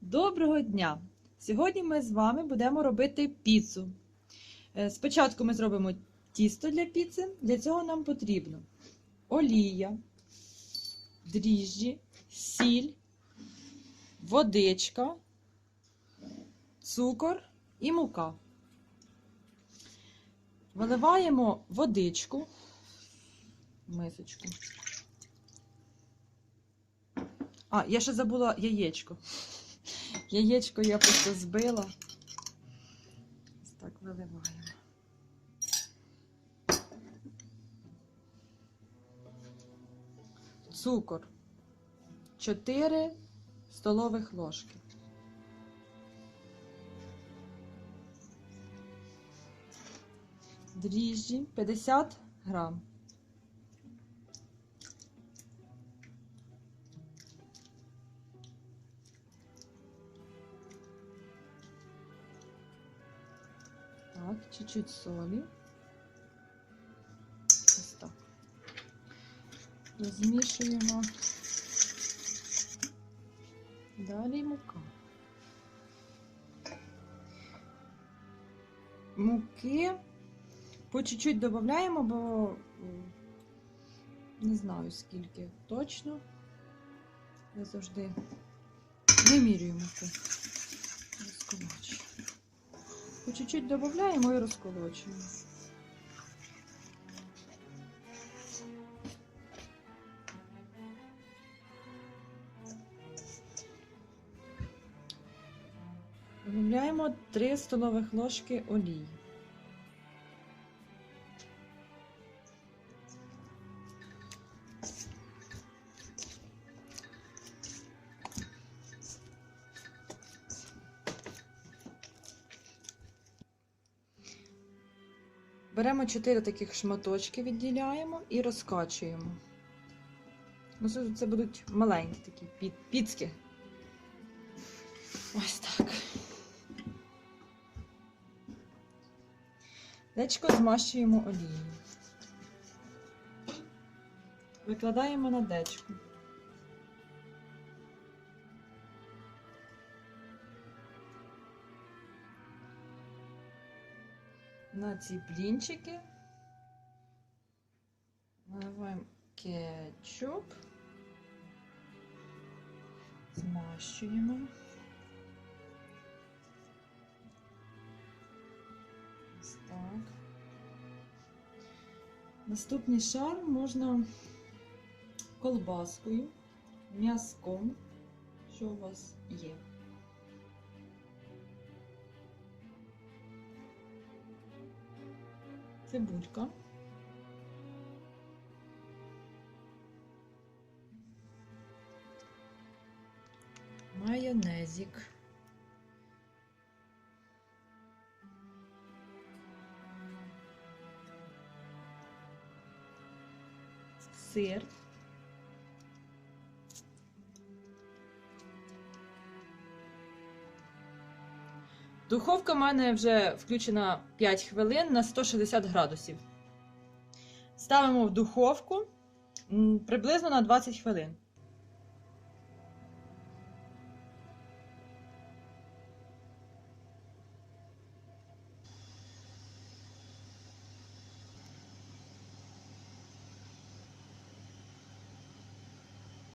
Доброго дня! Сьогодні ми з вами будемо робити піцу. Е, Спочатку ми зробимо тісто для піци. Для цього нам потрібно олія, дріжджі, сіль, водичка, цукор і мука. Виливаємо водичку в мисочку. А, я ще забула яєчко. Яєчко я просто збила. Так виливаємо. Цукор 4 столових ложки. Дріжджі 50 грам. Чуть-чуть солі. Ось так. Розмішуємо. Далі мука. Муки по чуть-чуть додаємо, бо не знаю скільки точно. Я завжди вимірюю муку. Розколочую. По чуть-чуть додаємо і розколочуємо. Додаємо 3 столових ложки олії. Беремо 4 таких шматочки, відділяємо і розкачуємо. Ну, це, будуть маленькі такі пі- піцки. Ось так. Дечко змащуємо олією. Викладаємо на дечку. На ці блінчики наливаємо кетчуп, змащуємо. Ось так. Наступний шар можна колбаскою, м'язком, що у вас є. Цибулька. Майонезик. Сир. Духовка в мене вже включена 5 хвилин на 160 градусів. Ставимо в духовку приблизно на 20 хвилин.